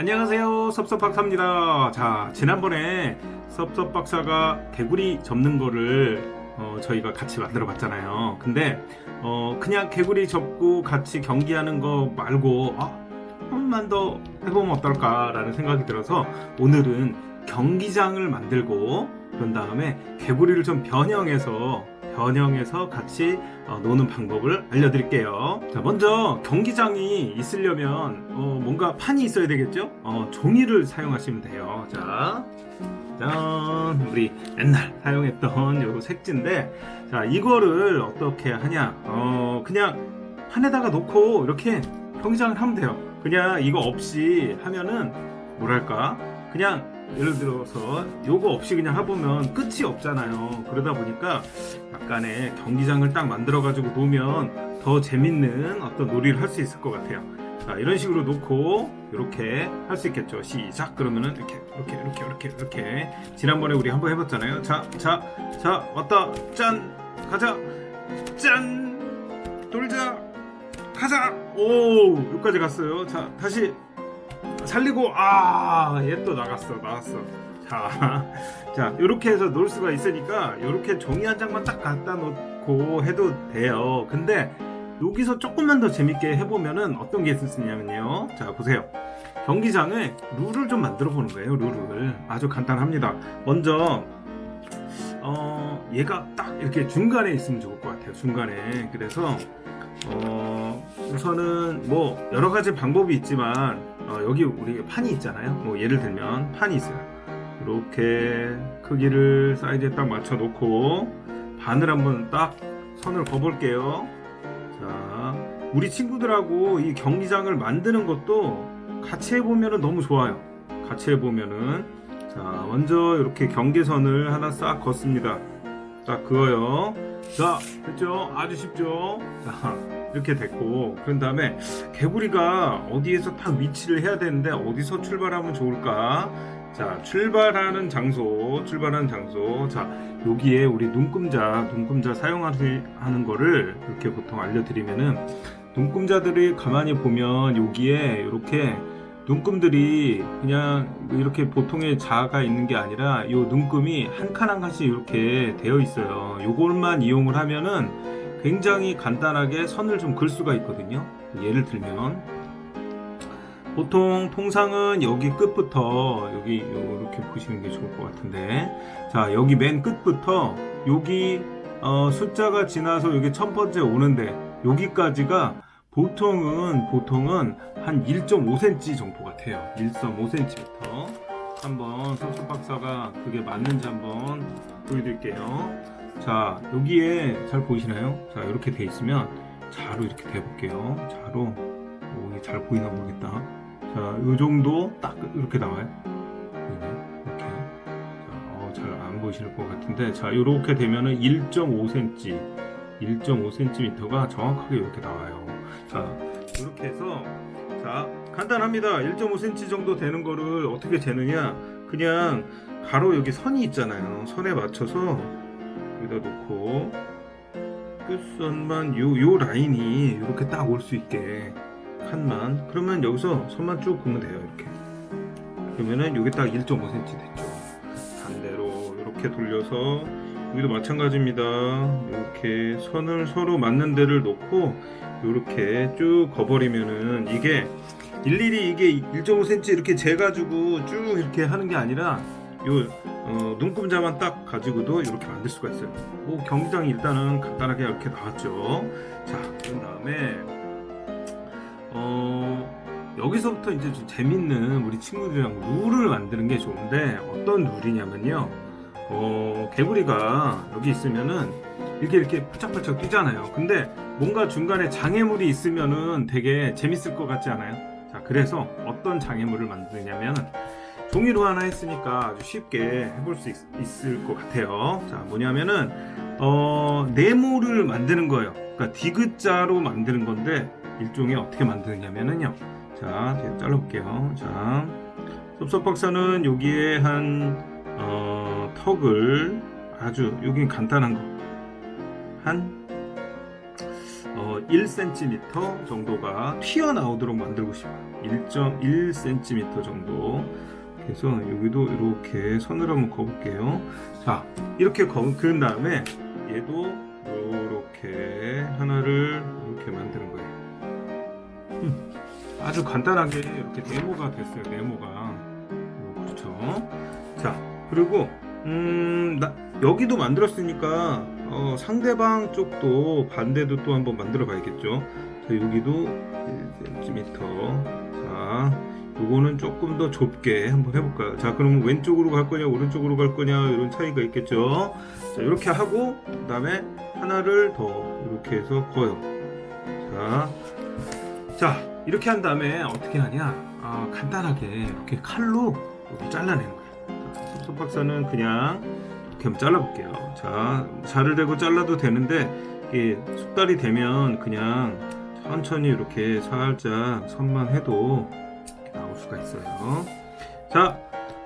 안녕하세요. 섭섭박사입니다. 자 지난번에 섭섭박사가 개구리 접는 거를 어, 저희가 같이 만들어 봤잖아요. 근데 어, 그냥 개구리 접고 같이 경기하는 거 말고 아, 한 번만 더 해보면 어떨까 라는 생각이 들어서 오늘은 경기장을 만들고 그런 다음에 개구리를 좀 변형해서 변형해서 같이 어, 노는 방법을 알려드릴게요. 자, 먼저 경기장이 있으려면 어, 뭔가 판이 있어야 되겠죠? 어, 종이를 사용하시면 돼요. 자, 짠, 우리 옛날 사용했던 요 색지인데, 자, 이거를 어떻게 하냐? 어, 그냥 판에다가 놓고 이렇게 경기장을 하면 돼요. 그냥 이거 없이 하면은 뭐랄까? 그냥 예를 들어서 요거 없이 그냥 해보면 끝이 없잖아요. 그러다 보니까 약간의 경기장을 딱 만들어 가지고 놓으면 더 재밌는 어떤 놀이를 할 수 있을 것 같아요. 자, 이런 식으로 놓고 이렇게 할 수 있겠죠. 시작. 그러면은 이렇게 이렇게 이렇게 이렇게 이렇게 지난번에 우리 한번 해봤잖아요. 자, 자, 자, 왔다. 짠, 가자. 짠, 돌자, 가자. 오, 여기까지 갔어요. 자, 다시 살리고 아, 얘 또 나갔어, 나갔어. 자, 자, 이렇게 해서 놀 수가 있으니까 이렇게 종이 한 장만 딱 갖다 놓고 해도 돼요. 근데 여기서 조금만 더 재밌게 해보면은 어떤 게 있었냐면요. 자, 보세요. 경기장에 룰을 좀 만들어 보는 거예요. 룰을 아주 간단합니다. 먼저 어, 얘가 딱 이렇게 중간에 있으면 좋을 것 같아요. 중간에. 그래서 어, 우선은 뭐 여러 가지 방법이 있지만 어, 여기 우리 판이 있잖아요. 뭐 예를 들면 판이 있어요. 이렇게 크기를 사이즈에 딱 맞춰 놓고 반을 한번 딱 선을 그어볼게요. 자, 우리 친구들하고 이 경기장을 만드는 것도 같이 해보면 너무 좋아요. 같이 해보면은 자, 먼저 이렇게 경계선을 하나 싹 걷습니다. 딱 그어요. 자, 됐죠? 아주 쉽죠? 자, 이렇게 됐고, 그런 다음에 개구리가 어디에서 딱 위치를 해야 되는데 어디서 출발하면 좋을까? 자, 출발하는 장소, 출발하는 장소. 자, 여기에 우리 눈금자, 눈금자 사용하는 거를 이렇게 보통 알려드리면은 눈금자들이 가만히 보면 여기에 이렇게 눈금들이 그냥 이렇게 보통의 자가 있는 게 아니라 이 눈금이 한 칸 한 칸씩 이렇게 되어 있어요. 요것만 이용을 하면은 굉장히 간단하게 선을 좀 글 수가 있거든요. 예를 들면 보통 통상은 여기 끝부터 여기 이렇게 보시는 게 좋을 것 같은데 자 여기 맨 끝부터 여기 어, 숫자가 지나서 여기 첫 번째 오는데 여기까지가 보통은 보통은 한 1.5cm 정도 같아요. 1.5cm부터. 한번 석수 박사가 그게 맞는지 한번 보여드릴게요. 자 여기에 잘 보이시나요? 자 이렇게 돼 있으면 자로 이렇게 돼 볼게요. 자로. 오, 이게 잘 보이나 모르겠다. 자, 요 정도 딱 이렇게 나와요. 이렇게. 자, 잘안 보이실 것 같은데, 자, 이렇게 되면은 1.5cm, 1.5cm가 정확하게 이렇게 나와요. 자, 이렇게 해서, 자, 간단합니다. 1.5cm 정도 되는 거를 어떻게 재느냐? 그냥 가로 여기 선이 있잖아요. 선에 맞춰서 여기다 놓고, 끝선만 요, 요 라인이 이렇게 딱 올 수 있게 칸만 그러면 여기서 선만 쭉 그으면 돼요 이렇게 그러면은 여기 딱 1.5cm 됐죠 반대로 이렇게 돌려서 여기도 마찬가지입니다 이렇게 선을 서로 맞는 데를 놓고 이렇게 쭉 거버리면은 이게 일일이 이게 1.5cm 이렇게 재가지고 쭉 이렇게 하는 게 아니라 요 어, 눈금자만 딱 가지고도 이렇게 만들 수가 있어요. 뭐 경기장이 일단은 간단하게 이렇게 나왔죠. 자, 그 다음에 어, 여기서부터 이제 좀 재밌는 우리 친구들이랑 룰을 만드는 게 좋은데 어떤 룰이냐면요. 어, 개구리가 여기 있으면은 이렇게 이렇게 팔짝팔짝 뛰잖아요. 근데 뭔가 중간에 장애물이 있으면은 되게 재밌을 것 같지 않아요? 자, 그래서 어떤 장애물을 만드냐면 종이로 하나 했으니까 아주 쉽게 해볼 수 있, 을것 같아요. 자, 뭐냐면은 어, 네모를 만드는 거예요. 그러니까 디귿자로 만드는 건데 일종의 어떻게 만드느냐면은요. 자, 제가 잘라볼게요. 자, 섭섭 박사는 여기에 한 어, 턱을 아주 여기 간단한 거 한 어, 1cm 정도가 튀어나오도록 만들고 싶어요. 1.1cm 정도. 그래서 여기도 이렇게 선을 한번 그어볼게요. 자, 이렇게 거, 그은 다음에 얘도 이렇게 하나를 이렇게 만드는 거예요. 음, 아주 간단하게 이렇게 네모가 됐어요. 네모가. 어, 그렇죠. 자, 그리고 음, 나, 여기도 만들었으니까 어, 상대방 쪽도 반대도 또 한번 만들어 봐야겠죠. 자, 여기도 1cm. 자, 요거는 조금 더 좁게 한번 해볼까요? 자, 그러면 왼쪽으로 갈 거냐, 오른쪽으로 갈 거냐, 이런 차이가 있겠죠. 자, 이렇게 하고, 그 다음에 하나를 더 이렇게 해서 거요. 자, 자, 이렇게 한 다음에 어떻게 하냐? 아, 간단하게 이렇게 칼로 이렇게 잘라내는 거예요. 자, 섭섭박사는 그냥 이렇게 한번 잘라볼게요. 자, 자를 대고 잘라도 되는데, 이게 숙달이 되면 그냥 천천히 이렇게 살짝 선만 해도 나올 수가 있어요. 자,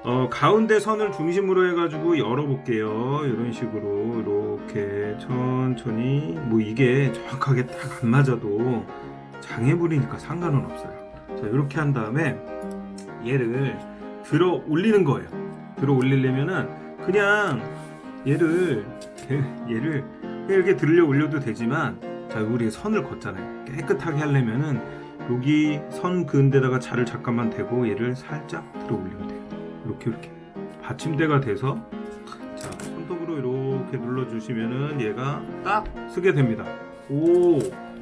어, 가운데 선을 중심으로 해가지고 열어볼게요. 이런 식으로 이렇게 천천히 뭐 이게 정확하게 딱 안 맞아도 장애물이니까 상관은 없어요. 자, 이렇게 한 다음에 얘를 들어 올리는 거예요. 들어 올리려면은 그냥 얘를 얘를 이렇게 들려 올려도 되지만 자 우리 선을 걷잖아요. 깨끗하게 하려면은 여기 선 그은 데다가 자를 잠깐만 대고 얘를 살짝 들어 올리면 돼요. 이렇게 이렇게 받침대가 돼서 자 손톱으로 이렇게 눌러 주시면은 얘가 딱 쓰게 됩니다. 오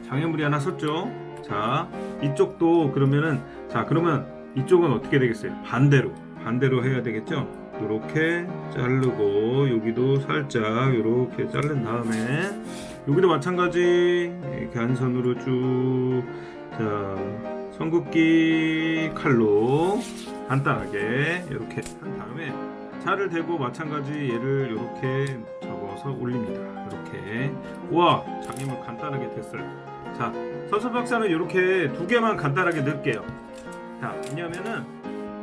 장애물이 하나 섰죠. 자 이쪽도 그러면은 자 그러면 이쪽은 어떻게 되겠어요? 반대로 반대로 해야 되겠죠? 이렇게 자르고 여기도 살짝 이렇게 자른 다음에 여기도 마찬가지 이렇게 한 선으로 쭉자 son국기 칼로 간단하게 이렇게 한 다음에 자를 대고 마찬가지 얘를 이렇게 접어서 올립니다. 이렇게 우와 장애물 간단하게 됐어요. 자 서수 박사는 이렇게 두 개만 간단하게 넣을게요. 자 왜냐면은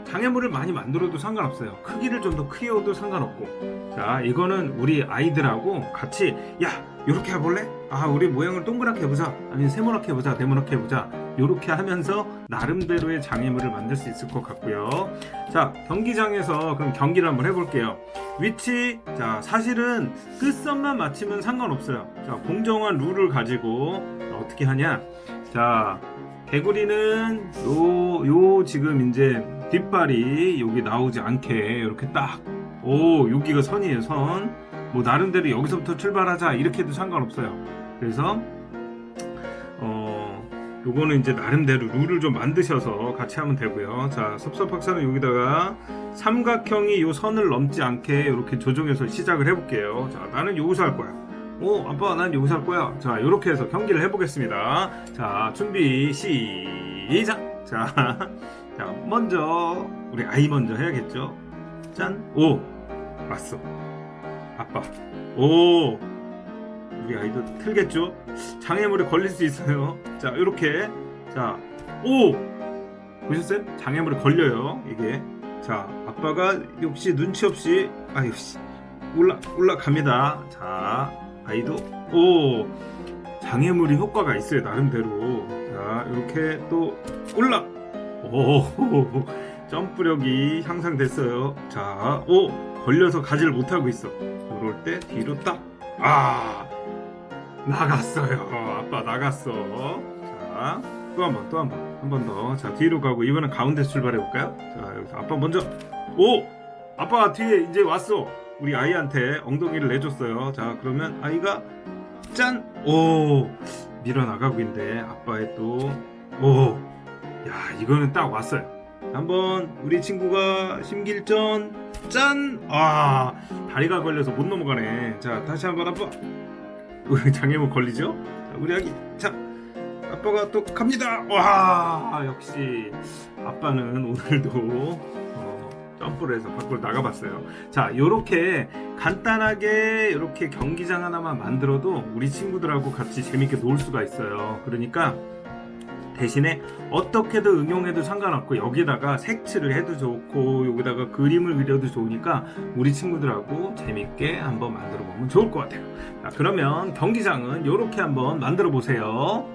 장애물을 많이 만들어도 상관없어요. 크기를 좀 더 크게어도 상관없고. 자, 이거는 우리 아이들하고 같이, 야, 요렇게 해볼래? 아, 우리 모양을 동그랗게 해보자. 아니면 세모나게 해보자. 네모나게 해보자. 요렇게 하면서 나름대로의 장애물을 만들 수 있을 것 같고요. 자, 경기장에서 그럼 경기를 한번 해볼게요. 위치, 자, 사실은 끝선만 맞추면 상관없어요. 자, 공정한 룰을 가지고 어떻게 하냐. 자, 개구리는 요, 요 지금 이제 뒷발이 여기 나오지 않게 이렇게 딱, 오, 여기가 선이에요, 선. 뭐 나름대로 여기서부터 출발하자 이렇게 해도 상관없어요. 그래서, 어, 요거는 이제 나름대로 룰을 좀 만드셔서 같이 하면 되고요. 자, 섭섭박사는 여기다가 삼각형이 요 선을 넘지 않게 이렇게 조정해서 시작을 해 볼게요. 자, 나는 여기서 할 거야. 오, 아빠, 난 여기서 할 거야. 자, 이렇게 해서 경기를 해 보겠습니다. 자, 준비, 시작! 자, 자, 먼저, 우리 아이 먼저 해야겠죠? 짠! 오! 왔어. 아빠. 오! 우리 아이도 틀겠죠? 장애물에 걸릴 수 있어요. 자, 이렇게. 자, 오! 보셨어요? 장애물에 걸려요, 이게. 자, 아빠가 역시 눈치 없이, 아유, 씨. 올라, 올라갑니다. 자, 아이도, 오! 장애물이 효과가 있어요, 나름대로. 자, 이렇게 또 올라! 오! 점프력이 향상됐어요. 자, 오! 걸려서 가지를 못하고 있어. 이럴 때 뒤로 딱, 아! 나갔어요. 아빠 나갔어. 자, 또 한 번, 또 한 번. 한 번 더. 자, 뒤로 가고, 이번엔 가운데서 출발해 볼까요? 자, 여기서 아빠 먼저, 오! 아빠가 뒤에 이제 왔어. 우리 아이한테 엉덩이를 내줬어요. 자, 그러면 아이가 짠! 오! 밀어 나가고 있는데, 아빠의 또, 오! 야, 이거는 딱 왔어요. 한번 우리 친구가 심길전 짠! 아, 다리가 걸려서 못 넘어가네. 자, 다시 한번 아빠. 장애물 걸리죠? 자, 우리 아기. 자, 아빠가 또 갑니다. 와, 역시 아빠는 오늘도 어, 점프를 해서 밖으로 나가봤어요. 자, 요렇게 간단하게 이렇게 경기장 하나만 만들어도 우리 친구들하고 같이 재밌게 놀 수가 있어요. 그러니까 대신에 어떻게든 응용해도 상관없고 여기다가 색칠을 해도 좋고 여기다가 그림을 그려도 좋으니까 우리 친구들하고 재밌게 한번 만들어 보면 좋을 것 같아요. 자, 그러면 경기장은 이렇게 한번 만들어 보세요.